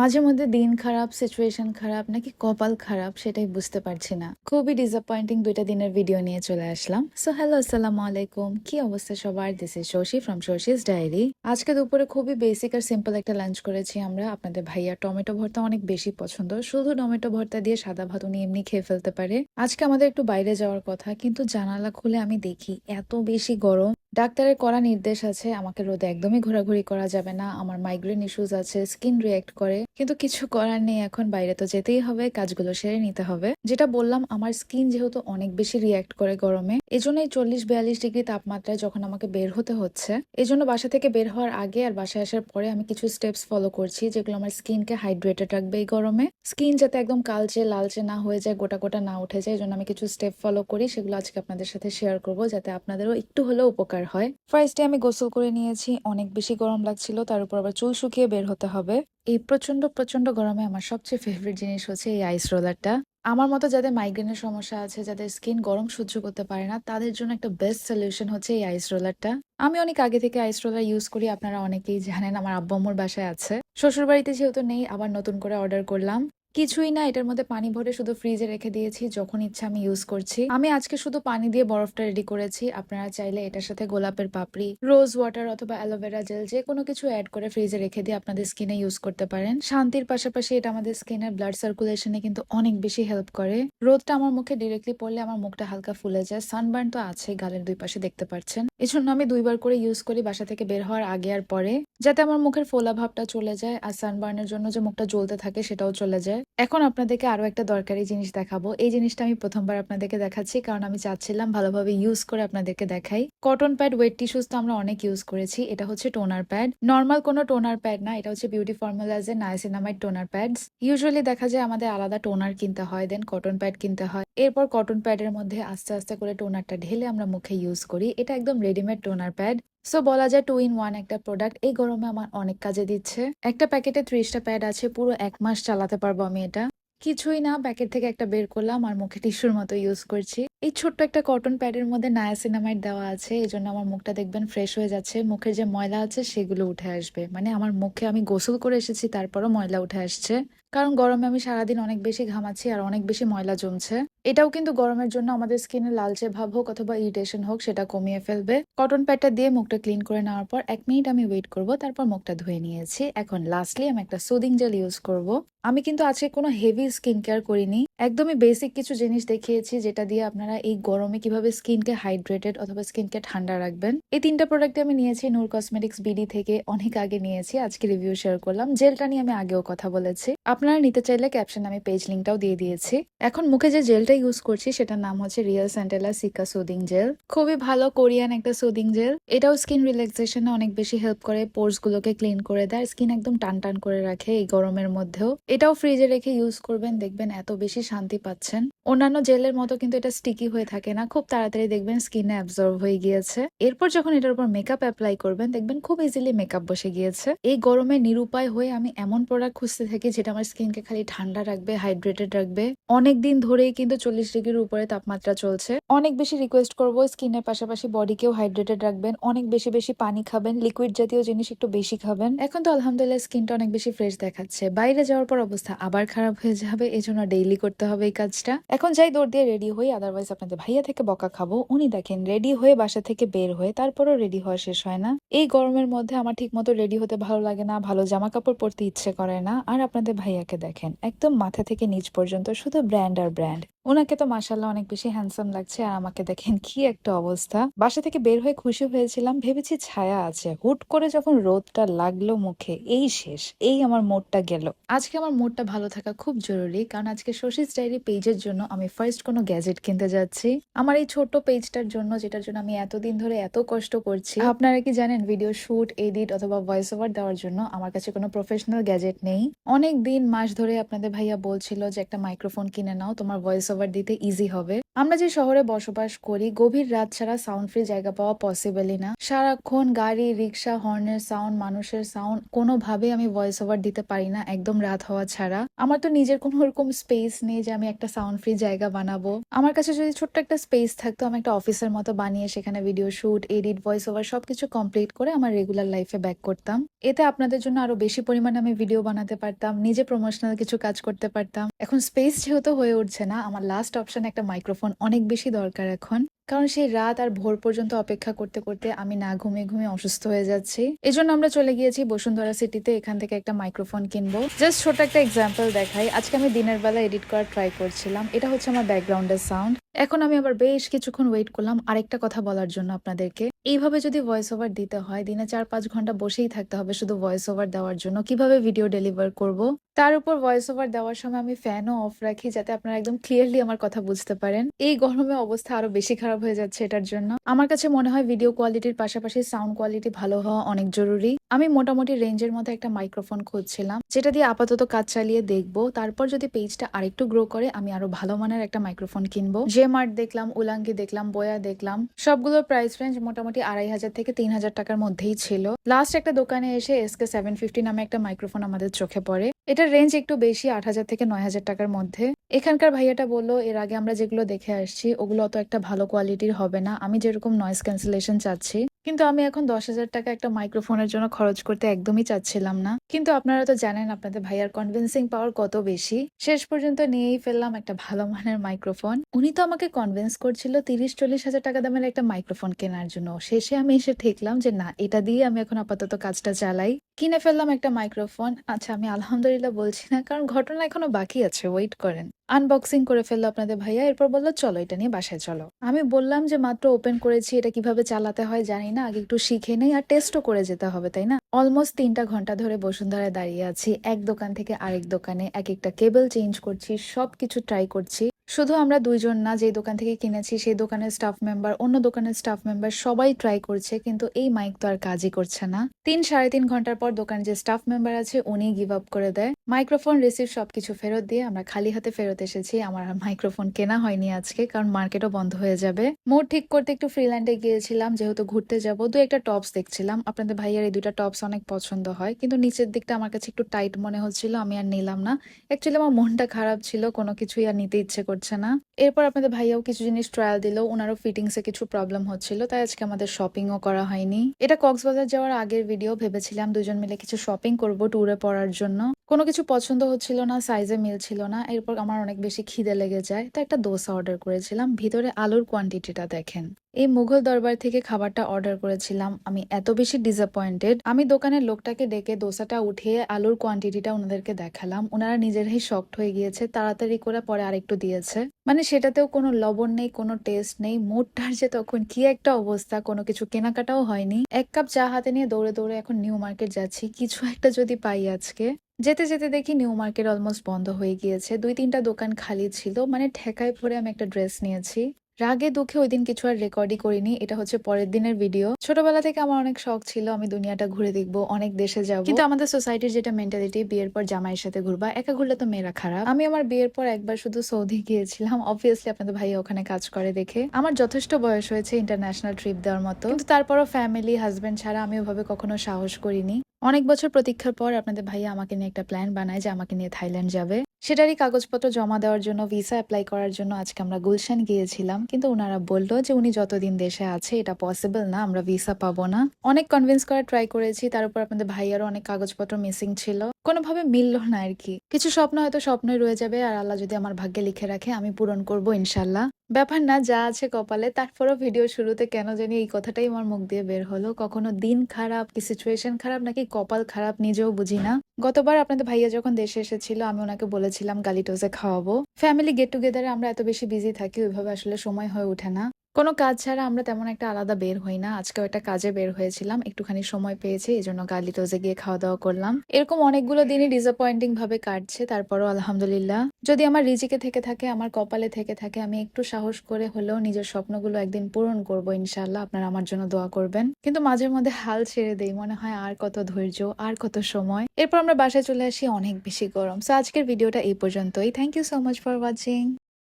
মাঝে মধ্যে দিন খারাপ সিচুয়েশন খারাপ, নাকি কপাল খারাপ সেটাই বুঝতে পারছি না। খুবই ডিসঅ্যাপয়েন্টিং দুইটা দিনের ভিডিও নিয়ে চলে আসলাম। সো হ্যালো আসসালামু আলাইকুম। কি অবস্থা সবার? This is Shashi from Shashi's diary আজকে দুপুরে খুবই বেসিক আর সিম্পল একটা লাঞ্চ করেছি আমরা। আপনাদের ভাইয়া টমেটো ভর্তা অনেক বেশি পছন্দ। শুধু টমেটো ভর্তা দিয়ে সাদা ভাত উনি এমনি খেয়ে ফেলতে পারে। আজকে আমাদের একটু বাইরে যাওয়ার কথা, কিন্তু জানালা খুলে আমি দেখি এত বেশি গরম। ডাক্তারের করা নির্দেশ আছে, আমাকে রোদে একদমই ঘোরাঘুরি করা যাবে না, আমার মাইগ্রেন ইস্যুস আছে স্কিন রিয়েক্ট করে। কিন্তু কিছু করার নেই এখন, বাইরে তো যেতেই হবে, কাজগুলো সেরে নিতে হবে। যেটা বললাম, আমার স্কিন যেহেতু অনেক বেশি রিয়েক্ট করে গরমে এজন্য এই চল্লিশ বিয়াল্লিশ ডিগ্রি তাপমাত্রায় যখন আমাকে বের হতে হচ্ছে, এজন্য বাসা থেকে বের হওয়ার আগে আর বাসায় আসার পরে আমি কিছু স্টেপস ফলো করছি, যেগুলো আমার স্কিনকে হাইড্রেটেড রাখবে এই গরমে। স্কিন যাতে একদম কালচে, লালচে না হয়ে যায়, গোটা গোটা না উঠে যায় এই জন্য আমি কিছু স্টেপ ফলো করি, সেগুলো আজকে আপনাদের সাথে শেয়ার করব, যাতে আপনাদেরও একটু হলেও উপকার হয়। ফার্স্টে আমি গোসল করে নিয়েছি, অনেক বেশি গরম লাগছিল, তার উপর আবার চুল শুকিয়ে বের হতে হবে। এই প্রচণ্ড প্রচণ্ড গরমে আমার সবচেয়ে ফেভারিট জিনিস হচ্ছে এই আইস রোলারটা আমার মতো যাদের মাইগ্রেনের সমস্যা আছে, যাদের স্কিন গরম সহ্য করতে পারে না, তাদের জন্য একটা বেস্ট সলিউশন হচ্ছে এই আইস রোলারটা আমি অনেক আগে থেকে আইস রোলার ইউজ করি, আপনারা অনেকেই জানেন, আমার আব্বু আম্মুর বাসায় আছে। শ্বশুর বাড়িতে যেহেতু নেই, আবার নতুন করে অর্ডার করলাম। কিছুই না, এটার মধ্যে পানি ভরে শুধু ফ্রিজে রেখে দিয়েছি, যখন ইচ্ছা আমি ইউজ করছি। আমি আজকে শুধু পানি দিয়ে বরফটা রেডি করেছি, আপনারা চাইলে এটার সাথে গোলাপের পাপড়ি রোজ ওয়াটার অথবা অ্যালোভেরা জেল যে কোনো কিছু অ্যাড করে ফ্রিজে রেখে দিয়ে আপনাদের স্কিনে ইউজ করতে পারেন। শান্তির পাশাপাশি এটা আমাদের স্কিনের ব্লাড সার্কুলেশনে কিন্তু অনেক বেশি হেল্প করে। রোদটা আমার মুখে ডিরেক্টলি পড়লে আমার মুখটা হালকা ফুলে যায় সানবার্ন তো আছে, গালের দুই পাশে দেখতে পাচ্ছেন। এজন্য আমি দুইবার করে ইউজ করি বাসা থেকে বের হওয়ার আগে আর পরে, যাতে আমার মুখের ফোলা ভাবটা চলে যায়, আর সানবার্নের জন্য যে মুখটা জ্বলতে থাকে সেটাও চলে যায়। এখন আপনাদেরকে আরও একটা দরকারি জিনিস দেখাবো। এই জিনিসটা আমি প্রথমবার আপনাদেরকে দেখাচ্ছি, কারণ আমি চাচ্ছিলাম ভালোভাবে ইউজ করে আপনাদেরকে দেখাই। কটন প্যাড ওয়েট টিস্যুস তো আমরা অনেক ইউজ করেছি, এটা হচ্ছে টোনার প্যাড নর্মাল কোনো টোনার প্যাড না, এটা হচ্ছে বিউটি ফর্মুলাজের নাইসিনামাইড টোনার প্যাডস ইউজুয়ালি দেখা যায় আমাদের আলাদা টোনার কিনতে হয় দেন কটন প্যাড কিনতে হয়। এরপর কটন প্যাডের মধ্যে আস্তে আস্তে করে টোনারটা ঢেলে আমরা মুখে ইউজ করি। এটা একদম রেডিমেড টোনার প্যাড সো বলা যায় টু ইন ওয়ান একটা প্রোডাক্ট এই গরমে আমার অনেক কাজে দিচ্ছে। একটা প্যাকেটে ত্রিশটা প্যাড আছে, পুরো এক মাস চালাতে পারব আমি এটা। কিছুই না, প্যাকেট থেকে একটা বের করলাম, আর মুখে টিস্যুর মতো ইউজ করছি। এই ছোট্ট একটা কটন প্যাডের মধ্যে নায়াসিনামাইড দেওয়া আছে এই জন্য আমার মুখটা দেখবেন ফ্রেশ হয়ে যাচ্ছে। মুখের যে ময়লা আছে সেগুলো উঠে আসবে। মানে আমার মুখে আমি গোসল করে এসেছি, তারপরও ময়লা উঠে আসছে। কারণ গরমে আমি সারাদিন অনেক বেশি ঘামাচ্ছি আর অনেক বেশি ময়লা জমছে। এটাও কিন্তু গরমের জন্য আমাদের স্কিনে লালচে ভাব হোক অথবা ইরিটেশন হোক, সেটা কমিয়ে ফেলবে। কটন প্যাডটা দিয়ে মুখটা ক্লিন করে নেওয়ার পর এক মিনিট আমি ওয়েট করব, তারপর মুখটা ধুয়ে নিয়েছি। এখন লাস্টলি আমি একটা সুদিং জেল ইউজ করব। আমি কিন্তু আজকে কোনো হেভি স্কিন কেয়ার করিনি। একদমই বেসিক কিছু জিনিস দেখিয়েছি যেটা দিয়ে আপনারা এই গরমে কীভাবে স্কিনকে হাইড্রেটেড অথবা স্কিনকে ঠান্ডা রাখবেন। এই তিনটা প্রোডাক্ট আমি নিয়েছি নূর কসমেটিক্স বিডি থেকে অনেক আগে নিয়েছি, আজকে রিভিউ শেয়ার করলাম। জেলটা নিয়ে আমি আগেও কথা বলেছি। আপনারা নিতে চাইলে ক্যাপশন আমি পেজ লিঙ্কটাও দিয়ে দিয়েছি। এখন মুখে যে জেলটা ইউজ করছি সেটার নাম হচ্ছে real centella cica soothing gel খুবই ভালো কোরিয়ান একটা সুদিং জেল এটাও স্কিন রিল্যাক্সেশনে অনেক বেশি হেল্প করে পোর্স গুলোকে ক্লিন করে দেয় স্কিন একদম টান টান করে রাখে এই গরমের মধ্যেও। এটাও ফ্রিজে রেখে ইউজ করবেন, দেখবেন এত বেশি শান্তি পাচ্ছেন। অন্যান্য জেলের মতো কিন্তু এটা স্টিকি হয়ে থাকে না। খুব তাড়াতাড়ি দেখবেন স্কিনে অ্যাবজর্ব হয়ে গিয়েছে। এরপর যখন এটার উপর মেকআপ অ্যাপ্লাই করবেন, দেখবেন খুব ইজিলি মেকআপ বসে গিয়েছে। এই গরমে নিরুপায় হয়ে আমি এমন প্রোডাক্ট খুঁজতে থাকি যেটা আমার স্কিনকে খালি ঠান্ডা রাখবে হাইড্রেটেড রাখবে। অনেক দিন ধরেই কিন্তু চল্লিশ ডিগ্রির উপরে তাপমাত্রা চলছে। অনেক বেশি রিকোয়েস্ট করব স্কিনের পাশাপাশি বডিকেও হাইড্রেটেড রাখবেন। অনেক বেশি বেশি পানি খাবেন লিকুইড জাতীয় জিনিস একটু বেশি খাবেন। এখন তো আলহামদুলিল্লাহ স্কিনটা অনেক বেশি ফ্রেশ দেখাচ্ছে। বাইরে যাওয়ার পর অবস্থা আবার খারাপ হয়ে যাবে এই জন্য ডেইলি করতে হবে এই কাজটা। এখন যাই দৌড় দিয়ে রেডি হই আদারওয়াইজ আপনাদের ভাইয়া থেকে বকা খাব। উনি দেখেন রেডি হয়ে বাসা থেকে বের হয়ে তারপরও রেডি হওয়া শেষ হয় না। এই গরমের মধ্যে আমার ঠিক মতো রেডি হতে ভালো লাগে না, ভালো জামা কাপড় পরতে ইচ্ছে করে না। আর আপনাদের ভাইয়াকে দেখেন, একদম মাথা থেকে নিচ পর্যন্ত শুধু ব্র্যান্ড আর ব্র্যান্ড ওনাকে তো মাসাল্লাহ অনেক বেশি হ্যান্ডসাম লাগছে আর আমাকে দেখেন কি একটা অবস্থা। বাসা থেকে বের হয়ে খুশি হয়েছিলাম, ভেবেছি ছায়া আছে। হুট করে যখন রোদটা লাগল মুখে, এই শেষ, এই আমার মোডটা গেল। আজকে আমার মোডটা ভালো থাকা খুব জরুরি, কারণ আজকে শশীস ডায়েরি পেজের জন্য আমি ফার্স্ট কোনো গ্যাজেট কিনতে যাচ্ছি। আমার এই ছোট্ট পেজটার জন্য, যেটার জন্য আমি এতদিন ধরে এত কষ্ট করছি। আপনারা কি জানেন ভিডিও শুট এডিট অথবা ভয়েস ওভার দেওয়ার জন্য আমার কাছে কোনো প্রফেশনাল গ্যাজেট নেই। অনেক দিন মাস ধরে আপনাদের ভাইয়া বলছিল যে, একটা মাইক্রোফোন কিনে নাও, তোমার ভয়েস ওভার দিতে ইজি হবে। আমরা যে শহরে বসবাস করি, গভীর রাত ছাড়া সাউন্ড ফ্রি জায়গা পাওয়া পসিবলই না। সারাক্ষণ গাড়ি, রিক্সা হর্নের সাউন্ড মানুষের সাউন্ড কোনোভাবে আমি ভয়েস ওভার দিতে পারি না, একদম রাত হওয়া ছাড়া। আমার তো নিজের কোনো ওরকম স্পেস নেই যে আমি একটা সাউন্ড ফ্রি জায়গা বানাবো। আমার কাছে যদি ছোট্ট একটা স্পেস থাকতো, আমি একটা অফিসের মতো বানিয়ে সেখানে video shoot edit voice over সবকিছু কমপ্লিট করে আমার রেগুলার লাইফে ব্যাক করতাম। এতে আপনাদের জন্য আরও বেশি পরিমাণে আমি ভিডিও বানাতে পারতাম, নিজে প্রমোশনাল কিছু কাজ করতে পারতাম। এখন স্পেস যেহেতু হয়ে উঠছে না আমার লাস্ট অপশন একটা মাইক্রোফোন অনেক বেশি দরকার এখন। কারণ সেই রাত আর ভোর পর্যন্ত অপেক্ষা করতে করতে আমি না ঘুমিয়ে ঘুমিয়ে অসুস্থ হয়ে যাচ্ছি। এই জন্য আমরা চলে গিয়েছি বসুন্ধরা সিটিতে এখান থেকে একটা মাইক্রোফোন কিনবো। জাস্ট ছোট একটা এক্সাম্পল দেখাই। আজকে আমি দিনের বেলা এডিট করার ট্রাই করছিলাম। এটা হচ্ছে আমার ব্যাকগ্রাউন্ডের সাউন্ড এখন আমি আবার বেশ কিছুক্ষণ ওয়েট করলাম আরেকটা কথা বলার জন্য আপনাদেরকে। এইভাবে যদি ভয়েস ওভার দিতে হয়, দিনে চার পাঁচ ঘণ্টা বসেই থাকতে হবে শুধু ভয়েস ওভার দেওয়ার জন্য। কীভাবে ভিডিও ডেলিভার করব? তার উপর ভয়েস ওভার দেওয়ার সময় আমি ফ্যানও অফ রাখি যাতে আপনারা একদম ক্লিয়ারলি আমার কথা বুঝতে পারেন। এই গরমে অবস্থা আরও বেশি খারাপ হয়ে যাচ্ছে এটার জন্য। আমার কাছে মনে হয় ভিডিও কোয়ালিটির পাশাপাশি সাউন্ড কোয়ালিটি ভালো হওয়া অনেক জরুরি। আমি মোটামুটি রেঞ্জের মধ্যে একটা মাইক্রোফোন খুঁজছিলাম, যেটা দিয়ে আপাতত কাজ চালিয়ে দেখব। তারপর যদি পেজটা আরেকটু গ্রো করে, আমি আরও ভালো মানের একটা মাইক্রোফোন কিনবো। যে মার্ট দেখলাম উলাঙ্গি দেখলাম বয়া দেখলাম, সবগুলোর প্রাইস রেঞ্জ মোটামুটি আড়াই হাজার থেকে তিন হাজার টাকার মধ্যেই ছিল। লাস্ট একটা দোকানে এসে এসকে সেভেন ফিফটি নামে একটা মাইক্রোফোন আমাদের চোখে পড়ে। এটার রেঞ্জ একটু বেশি, আট হাজার থেকে নয় হাজার টাকার মধ্যে। এখানকার ভাইয়াটা বলল, এর আগে আমরা যেগুলো দেখে আসছি, ওগুলো অত একটা ভালো কোয়ালিটির হবে না। আমি যেরকম নয়েস ক্যান্সেলেশন চাচ্ছি কিন্তু আমি এখন দশ হাজার টাকা একটা মাইক্রোফোনের জন্য খরচ করতে একদমই চাচ্ছিলাম না। কিন্তু আপনারা তো জানেন আপনাদের ভাইয়ার কনভিন্সিং পাওয়ার কত বেশি। শেষ পর্যন্ত নিয়েই ফেললাম একটা ভালো মানের মাইক্রোফোন উনি তো আমাকে কনভিন্স করছিল তিরিশ চল্লিশ হাজার টাকা দামের একটা মাইক্রোফোন কেনার জন্য। শেষে আমি এসে ঠেকলাম যে, না, এটা দিয়ে আমি এখন আপাতত কাজটা চালাই। কিনে ফেললাম একটা মাইক্রোফোন আচ্ছা আমি আলহামদুলিল্লাহ বলছি না, কারণ ঘটনা এখনও বাকি আছে ওয়েট করেন। আনবক্সিং করে ফেলল আপনাদের ভাইয়া, এরপর বলল, চলো, এটা নিয়ে বাসায় চলো। আমি বললাম যে, মাত্র ওপেন করেছি, এটা কীভাবে চালাতে হয় জানি না, আগে একটু শিখে নেই আর টেস্টও করে যেতে হবে, তাই না? অলমোস্ট তিনটা ঘণ্টা ধরে বসুন্ধরায় দাঁড়িয়ে আছি, এক দোকান থেকে আরেক দোকানে, এক একটা কেবল চেঞ্জ করছি সব কিছু ট্রাই করছি। শুধু আমরা দুইজন না যে দোকান থেকে কিনেছি সেই দোকানের স্টাফ মেম্বার অন্য দোকানের স্টাফ মেম্বার সবাই ট্রাই করছে, কিন্তু এই মাইক তো আর কাজই করছে না। তিন সাড়ে তিন ঘণ্টার পর দোকানে যে স্টাফ মেম্বার আছে উনি গিভ আপ করে দেয়। মাইক্রোফোন রিসিভ সবকিছু ফেরত দিয়ে আমরা খালি হাতে ফেরত এসেছি। আমার আর মাইক্রোফোন কেনা হয়নি আজকে, কারণ মার্কেটও বন্ধ হয়ে যাবে। মোড ঠিক করতে একটু ফ্রিল্যান্ডে গিয়েছিলাম, যেহেতু ঘুরতে যাব। দু একটা টপস দেখছিলাম। আপনাদের ভাইয়ার এই দুইটা টপস অনেক পছন্দ হয়, কিন্তু নিচের দিকটা আমার কাছে একটু টাইট মনে হচ্ছিল, আমি আর নিলাম না। অ্যাকচুয়ালি আমার মনটা খারাপ ছিল, কোনো কিছুই আর নিতে ইচ্ছে করছে না। এরপর আপনাদের ভাইয়াও কিছু জিনিস ট্রায়াল দিল, ওনারও ফিটিংস কিছু প্রবলেম হচ্ছিল, তাই আজকে আমাদের শপিংও করা হয়নি। এটা কক্সবাজার যাওয়ার আগের ভিডিও ভেবেছিলাম দুজন মিলে কিছু শপিং করব ট্যুরে পড়ার জন্য। কোনো কিছু পছন্দ হচ্ছিল না সাইজে মিলছিল না, এরপর আমার অনেক বেশি খিদে লেগে যায়, তো একটা দোসা অর্ডার করেছিলাম। ভিতরে আলুর কোয়ান্টিটিটা দেখেন। এই মুঘল দরবার থেকে খাবারটা অর্ডার করেছিলাম। আমি এত বেশি ডিসঅ্যাপয়েন্টেড আমি দোকানের লোকটাকে ডেকে দোসাটা উঠিয়ে আলুর কোয়ান্টিটিটা ওনাদেরকে দেখালাম। ওনারা নিজেরাই শক্ট হয়ে গিয়েছে। তাড়াতাড়ি করে পরে আরেকটু দিয়েছে। মানে সেটাতেও কোনো লবণ নেই, কোনো টেস্ট নেই। মুডটার যে তখন কি একটা অবস্থা, কোনো কিছু কেনাকাটাও হয়নি। এক কাপ চা হাতে নিয়ে দৌড়ে দৌড়ে এখন নিউ মার্কেট যাচ্ছি। কিছু একটা যদি পাই আজকে। যেতে যেতে দেখি নিউ মার্কেট অলমোস্ট বন্ধ হয়ে গিয়েছে। দুই, তিনটা দোকান খালি ছিল মানে ঠেকায় পরে আমি একটা ড্রেস নিয়েছি। রাগে, দুঃখে ওই দিন কিছু আর রেকর্ডই করিনি, এটা হচ্ছে পরের দিনের ভিডিও ছোটবেলা থেকে আমার অনেক শখ ছিল, আমি দুনিয়াটা ঘুরে দেখব, অনেক দেশে যাব। কিন্তু আমাদের সোসাইটির যেটা মেন্টালিটি বিয়ের পর জামাইয়ের সাথে ঘুরবা, একা ঘুরলে তো মেয়েরা খারাপ। আমি আমার বিয়ের পর একবার শুধু সৌদি গিয়েছিলাম অবভিয়াসলি আপনাদের ভাই ওখানে কাজ করে দেখে। আমার যথেষ্ট বয়স হয়েছে ইন্টারন্যাশনাল ট্রিপ দেওয়ার মতো। কিন্তু তারপরও ফ্যামিলি হাজবেন্ড ছাড়া আমি ওভাবে কখনো সাহস করিনি। অনেক বছর প্রতীক্ষার পর আপনাদের ভাইয়া আমাকে নিয়ে একটা প্ল্যান বানায় যে আমাকে নিয়ে থাইল্যান্ড যাবে। সেটারই কাগজপত্র জমা দেওয়ার জন্য ভিসা অ্যাপ্লাই করার জন্য আজকে আমরা গুলশান গিয়েছিলাম। কিন্তু ওনারা বলল যে উনি যতদিন দেশে আছে, এটা পসিবল না, আমরা ভিসা পাবো না। অনেক কনভিন্স করার ট্রাই করেছি, তার উপর আপনাদের ভাইয়ারও অনেক কাগজপত্র মিসিং ছিল। কোনোভাবে মিললো না আর কি। কিছু স্বপ্ন হয়তো স্বপ্নই রয়ে যাবে, আর আল্লাহ যদি আমার ভাগ্যে লিখে রাখে, আমি পূরণ করব ইনশাল্লাহ। ব্যাপার না, যা আছে কপালে। তারপরও ভিডিও শুরুতে কেন জানি এই কথাটাই আমার মুখ দিয়ে বের হলো। কখনো দিন খারাপ কি সিচুয়েশন খারাপ নাকি কপাল খারাপ নিজেও বুঝি না। গতবার আপনাদের ভাইয়া যখন দেশে এসেছিল, আমি ওনাকে বলেছিলাম গালিটোজে খাওয়াবো। ফ্যামিলি গেট টুগেদারে আমরা এত বেশি বিজি থাকি, ওইভাবে আসলে সময় হয়ে ওঠে না। কোনো কাজ ছাড়া আমরা তেমন একটা আলাদা বের হই না। আজকেও একটা কাজে বের হয়েছিলাম, একটুখানি সময় পেয়েছি এই জন্য গালিটোজে গিয়ে খাওয়া দাওয়া করলাম। এরকম অনেকগুলো দিনই ডিসঅ্যাপয়েন্টিং ভাবে কাটছে, তারপরও আলহামদুলিল্লাহ। যদি আমার রিজিকে থেকে থাকে, আমার কপালে থেকে থাকে, আমি একটু সাহস করে হলেও নিজের স্বপ্নগুলো একদিন পূরণ করব ইনশাল্লাহ আপনারা আমার জন্য দোয়া করবেন। কিন্তু মাঝে মধ্যে হাল ছেড়ে দেই, মনে হয় আর কত ধৈর্য, আর কত সময়। এরপর আমরা বাসায় চলে আসি অনেক বেশি গরম। সো আজকের ভিডিওটা এই পর্যন্তই। Thank you so much for watching